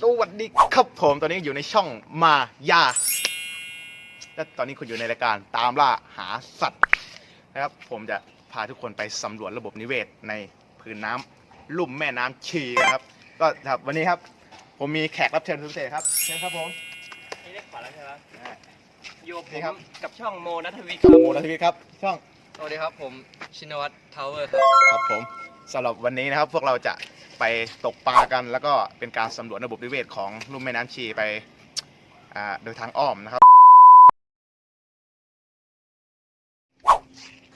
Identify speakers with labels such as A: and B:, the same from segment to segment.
A: สวัสดีครับผมตอนนี้อยู่ในช่องมายา และตอนนี้คุณอยู่ในรายการตามล่าหาสัตว์นะครับ ผมจะพาทุกคนไปสำรวจระบบนิเวศในพื้นน้ำลุ่มแม่น้ำชีนะครับ ก็ครับวันนี้ครับ ผมมีแขกรับเชิญพิเศษครับเชิญครับผม
B: นี่ได้ขวาแล้วใช่ไหม
A: อ่า
B: โยผ
A: นี่
B: ม
A: ครับ
B: กับช่องโมนัทวิทย์ครับ
A: โมนัทวิทย์ครับช่อง
B: สวัสดีครับผมชินวัตรทาวเวอร์ครับ
A: ครับผมสำหรับวันนี้นะครับพวกเราจะ ไปตกปลากัน แล้วก็เป็นการสำรวจระบบนิเวศของลุ่มแม่น้ำชีไปอ่าโดยทางอ้อมนะครับ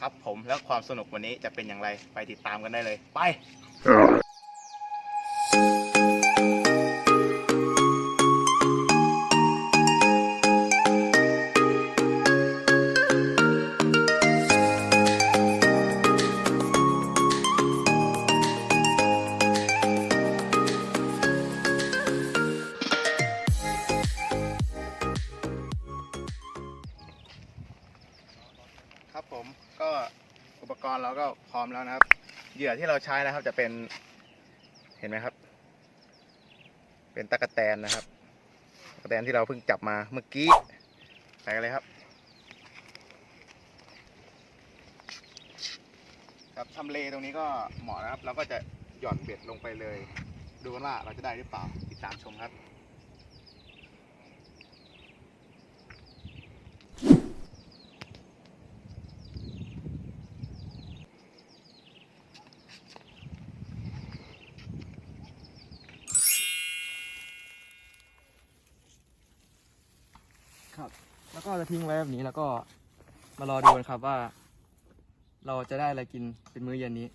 A: ครับผมแล้วความสนุกวันนี้จะเป็นอย่างไรไปติดตามกันได้เลย ไป อุปกรณ์เราก็พร้อมแล้วนะครับ เหยื่อที่เราใช้นะครับจะเป็นเห็นไหมครับ เป็นตะกะแตนนะครับตะกแตนที่เราเพิ่งจับมาเมื่อกี้ไปกันเลยครับ ครับทำเลตรงนี้ก็เหมาะนะครับ เราก็จะหย่อนเบ็ดลงไปเลย ดูกันว่าเราจะได้หรือเปล่าติดตามชมครับ
B: แล้วก็จะทิ้งไว้แบบนี้แล้วก็มารอดูกันครับว่า เราจะได้อะไรกินเป็นมื้อเย็นนี้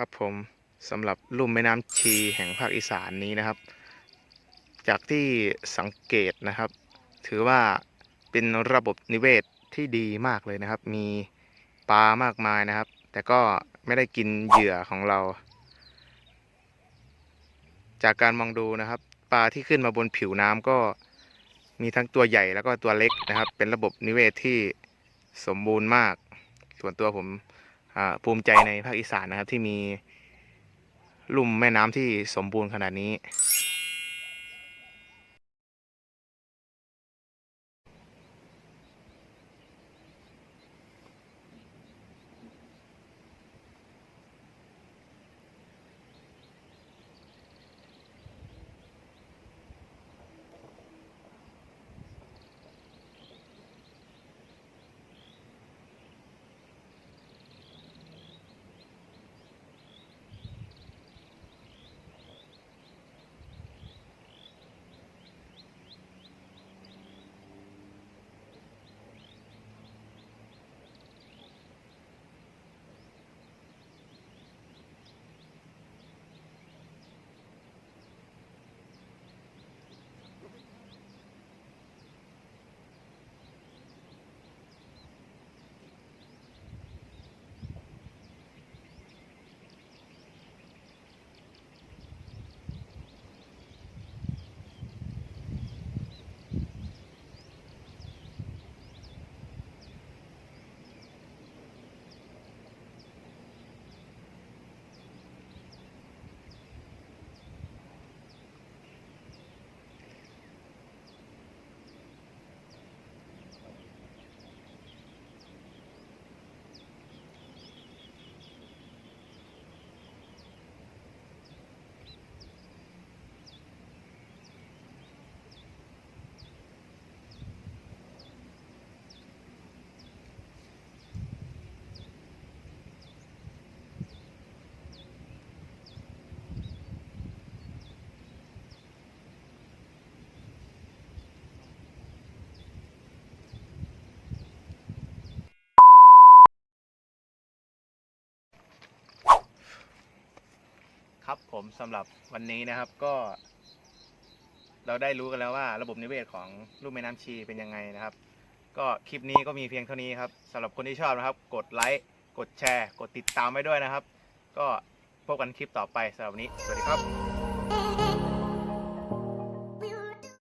A: ครับผมสำหรับลุ่มแม่น้ำชีแห่งภาคอีสานนี้นะครับ จากที่สังเกตนะครับ ถือว่าเป็นระบบนิเวศที่ดีมากเลยนะครับ มีปลามากมายนะครับ แต่ก็ไม่ได้กินเหยื่อของเรา จากการมองดูนะครับ ปลาที่ขึ้นมาบนผิวน้ำก็มีทั้งตัวใหญ่แล้วก็ตัวเล็กนะครับ เป็นระบบนิเวศที่สมบูรณ์มาก ส่วนตัวผม ภูมิใจในภาคอีสานนะครับที่มีลุ่มแม่น้ำที่สมบูรณ์ขนาดนี้ ครับผมสำหรับวันนี้นะครับก็ เราได้รู้กันแล้วว่า ระบบนิเวศของรูปแม่น้ำชีเป็นยังไงนะครับ ก็คลิปนี้ก็มีเพียงเท่านี้ครับสำหรับคนที่ชอบนะครับ กดไลค์กดแชร์ กดติดตามไว้ด้วยนะครับ ก็พบกันคลิปต่อไปสำหรับวันนี้ สวัสดีครับ